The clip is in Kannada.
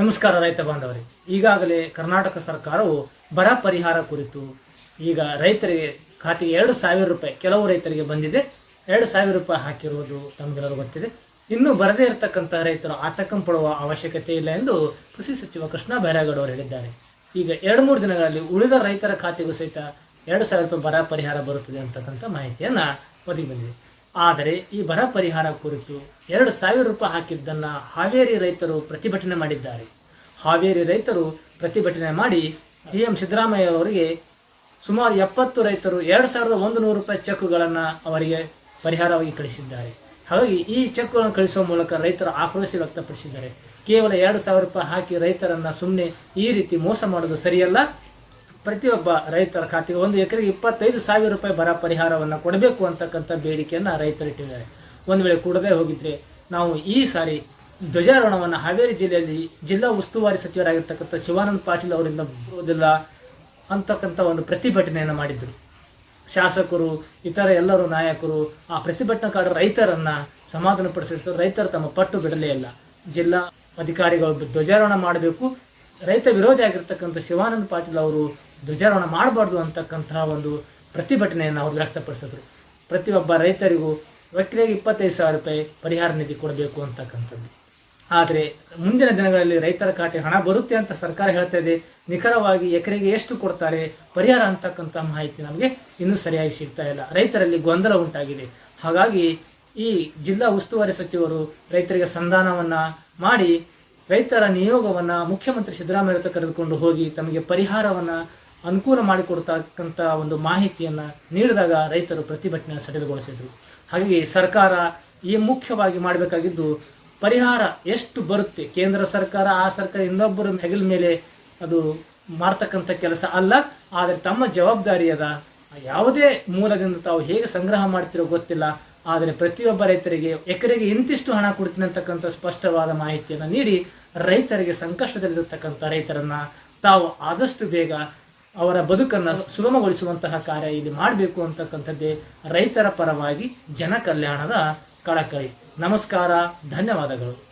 ನಮಸ್ಕಾರ ರೈತ ಬಾಂಧವರೇ. ಈಗಾಗಲೇ ಕರ್ನಾಟಕ ಸರ್ಕಾರವು ಬರ ಪರಿಹಾರ ಕುರಿತು ಈಗ ರೈತರಿಗೆ ಖಾತೆಗೆ ಎರಡು ಸಾವಿರ ರೂಪಾಯಿ, ಕೆಲವು ರೈತರಿಗೆ ಬಂದಿದೆ. ಎರಡು ಸಾವಿರ ರೂಪಾಯಿ ಹಾಕಿರುವುದು ನಮಗೆಲ್ಲರೂ ಗೊತ್ತಿದೆ. ಇನ್ನೂ ಬರದೇ ಇರತಕ್ಕಂಥ ರೈತರು ಆತಂಕ ಪಡುವ ಅವಶ್ಯಕತೆ ಇಲ್ಲ ಎಂದು ಕೃಷಿ ಸಚಿವ ಕೃಷ್ಣ ಬೈರಾಗೌಡ ಅವರು ಹೇಳಿದ್ದಾರೆ. ಈಗ ಎರಡು ಮೂರು ದಿನಗಳಲ್ಲಿ ಉಳಿದ ರೈತರ ಖಾತೆಗೂ ಸಹಿತ ಎರಡು ಸಾವಿರ ರೂಪಾಯಿ ಬರ ಪರಿಹಾರ ಬರುತ್ತದೆ ಅಂತಕ್ಕಂಥ ಮಾಹಿತಿಯನ್ನು ಒದಗಿ ಬಂದಿದೆ. ಆದರೆ ಈ ಬರ ಪರಿಹಾರ ಕುರಿತು ಎರಡು ಸಾವಿರ ರೂಪಾಯಿ ಹಾಕಿದ್ದನ್ನ ಹಾವೇರಿ ರೈತರು ಪ್ರತಿಭಟನೆ ಮಾಡಿದ್ದಾರೆ. ಹಾವೇರಿ ರೈತರು ಪ್ರತಿಭಟನೆ ಮಾಡಿ ಜಿ ಎಂ ಸಿದ್ದರಾಮಯ್ಯ ಅವರಿಗೆ ಸುಮಾರು ಎಪ್ಪತ್ತು ರೈತರು ಎರಡು ಸಾವಿರದ ಒಂದು ನೂರು ರೂಪಾಯಿ ಚೆಕ್ಗಳನ್ನು ಅವರಿಗೆ ಪರಿಹಾರವಾಗಿ ಕಳಿಸಿದ್ದಾರೆ. ಹಾಗಾಗಿ ಈ ಚೆಕ್ಗಳನ್ನು ಕಳಿಸುವ ಮೂಲಕ ರೈತರು ಆಕ್ರೋಶ ವ್ಯಕ್ತಪಡಿಸಿದ್ದಾರೆ. ಕೇವಲ ಎರಡು ಸಾವಿರ ರೂಪಾಯಿ ಹಾಕಿ ರೈತರನ್ನ ಸುಮ್ಮನೆ ಈ ರೀತಿ ಮೋಸ ಮಾಡೋದು ಸರಿಯಲ್ಲ ಪ್ರತಿಯೊಬ್ಬ ರೈತರ ಖಾತೆಗೆ ಒಂದು ಎಕರೆಗೆ ಇಪ್ಪತ್ತೈದು ಸಾವಿರ ರೂಪಾಯಿ ಬರ ಪರಿಹಾರವನ್ನು ಕೊಡಬೇಕು ಅಂತಕ್ಕಂಥ ಬೇಡಿಕೆಯನ್ನು ರೈತರು ಇಟ್ಟಿದ್ದಾರೆ. ಒಂದು ವೇಳೆ ಕೊಡದೇ ಹೋಗಿದ್ರೆ ನಾವು ಈ ಸಾರಿ ಧ್ವಜಾರೋಹಣವನ್ನು ಹಾವೇರಿ ಜಿಲ್ಲೆಯಲ್ಲಿ ಜಿಲ್ಲಾ ಉಸ್ತುವಾರಿ ಸಚಿವರಾಗಿರ್ತಕ್ಕಂಥ ಶಿವಾನಂದ ಪಾಟೀಲ್ ಅವರಿಂದ ಬರುವುದಿಲ್ಲ ಅಂತಕ್ಕಂಥ ಒಂದು ಪ್ರತಿಭಟನೆಯನ್ನು ಮಾಡಿದ್ರು. ಶಾಸಕರು, ಇತರ ಎಲ್ಲರೂ ನಾಯಕರು ಆ ಪ್ರತಿಭಟನಾಕಾರ ರೈತರನ್ನ ಸಮಾಧಾನಪಡಿಸಿದ್ರು ರೈತರು ತಮ್ಮ ಪಟ್ಟು ಬಿಡಲೇ ಇಲ್ಲ. ಜಿಲ್ಲಾ ಅಧಿಕಾರಿಗಳು ಧ್ವಜಾರೋಹಣ ಮಾಡಬೇಕು. ರೈತ ವಿರೋಧಿ ಆಗಿರ್ತಕ್ಕಂಥ ಶಿವಾನಂದ ಪಾಟೀಲ್ ಅವರು ಧ್ವಜಾರೋಹಣ ಮಾಡಬಾರ್ದು ಅಂತಕ್ಕಂತಹ ಒಂದು ಪ್ರತಿಭಟನೆಯನ್ನು ಅವರು ವ್ಯಕ್ತಪಡಿಸಿದ್ರು. ಪ್ರತಿಯೊಬ್ಬ ರೈತರಿಗೂ ಎಕರೆಗೆ ಇಪ್ಪತ್ತೈದು ಸಾವಿರ ರೂಪಾಯಿ ಪರಿಹಾರ ನಿಧಿ ಕೊಡಬೇಕು ಅಂತಕ್ಕಂಥದ್ದು. ಆದರೆ ಮುಂದಿನ ದಿನಗಳಲ್ಲಿ ರೈತರ ಖಾತೆ ಹಣ ಬರುತ್ತೆ ಅಂತ ಸರ್ಕಾರ ಹೇಳ್ತಾ ಇದೆ. ನಿಖರವಾಗಿ ಎಕರೆಗೆ ಎಷ್ಟು ಕೊಡ್ತಾರೆ, ಪರಿಹಾರ ಅಂತಕ್ಕಂಥ ಮಾಹಿತಿ ನಮಗೆ ಇನ್ನೂ ಸರಿಯಾಗಿ ಸಿಗ್ತಾ ಇಲ್ಲ. ರೈತರಲ್ಲಿ ಗೊಂದಲ ಉಂಟಾಗಿದೆ. ಹಾಗಾಗಿ ಈ ಜಿಲ್ಲಾ ಉಸ್ತುವಾರಿ ಸಚಿವರು ರೈತರಿಗೆ ಸಂಧಾನವನ್ನ ಮಾಡಿ ರೈತರ ನಿಯೋಗವನ್ನ ಮುಖ್ಯಮಂತ್ರಿ ಸಿದ್ದರಾಮಯ್ಯ ಕರೆದುಕೊಂಡು ಹೋಗಿ ತಮಗೆ ಪರಿಹಾರವನ್ನ ಅನುಕೂಲ ಮಾಡಿಕೊಡ್ತಕ್ಕಂಥ ಒಂದು ಮಾಹಿತಿಯನ್ನು ನೀಡಿದಾಗ ರೈತರು ಪ್ರತಿಭಟನೆ ಸಡಿಲಗೊಳಿಸಿದರು. ಹಾಗೆಯೇ ಸರ್ಕಾರ ಈ ಮುಖ್ಯವಾಗಿ ಮಾಡಬೇಕಾಗಿದ್ದು ಪರಿಹಾರ ಎಷ್ಟು ಬರುತ್ತೆ? ಕೇಂದ್ರ ಸರ್ಕಾರ, ಆ ಸರ್ಕಾರ ಇನ್ನೊಬ್ಬರ ಹೆಗಲ ಮೇಲೆ ಅದು ಮಾಡ್ತಕ್ಕಂಥ ಕೆಲಸ ಅಲ್ಲ, ಆದರೆ ತಮ್ಮ ಜವಾಬ್ದಾರಿ ಅದ ಯಾವುದೇ ಮೂಲದಿಂದ ತಾವು ಹೇಗೆ ಸಂಗ್ರಹ ಮಾಡ್ತಿರೋ ಗೊತ್ತಿಲ್ಲ. ಆದರೆ ಪ್ರತಿಯೊಬ್ಬ ರೈತರಿಗೆ, ಎಕರೆಗೆ ಇಂತಿಷ್ಟು ಹಣ ಕೊಡ್ತೀನಿ ಅಂತಕ್ಕಂಥ ಸ್ಪಷ್ಟವಾದ ಮಾಹಿತಿಯನ್ನು ನೀಡಿ ರೈತರಿಗೆ ಸಂಕಷ್ಟದಲ್ಲಿರತಕ್ಕಂಥ ರೈತರನ್ನ ತಾವು ಆದಷ್ಟು ಬೇಗ ಅವರ ಬದುಕನ್ನು ಸುಗಮಗೊಳಿಸುವಂತಹ ಕಾರ್ಯ ಇಲ್ಲಿ ಮಾಡಬೇಕು ಅಂತಕ್ಕಂಥದ್ದೇ ರೈತರ ಪರವಾಗಿ ಜನ ಕಲ್ಯಾಣದ ಕಳಕಳಿ. ನಮಸ್ಕಾರ ಧನ್ಯವಾದಗಳು.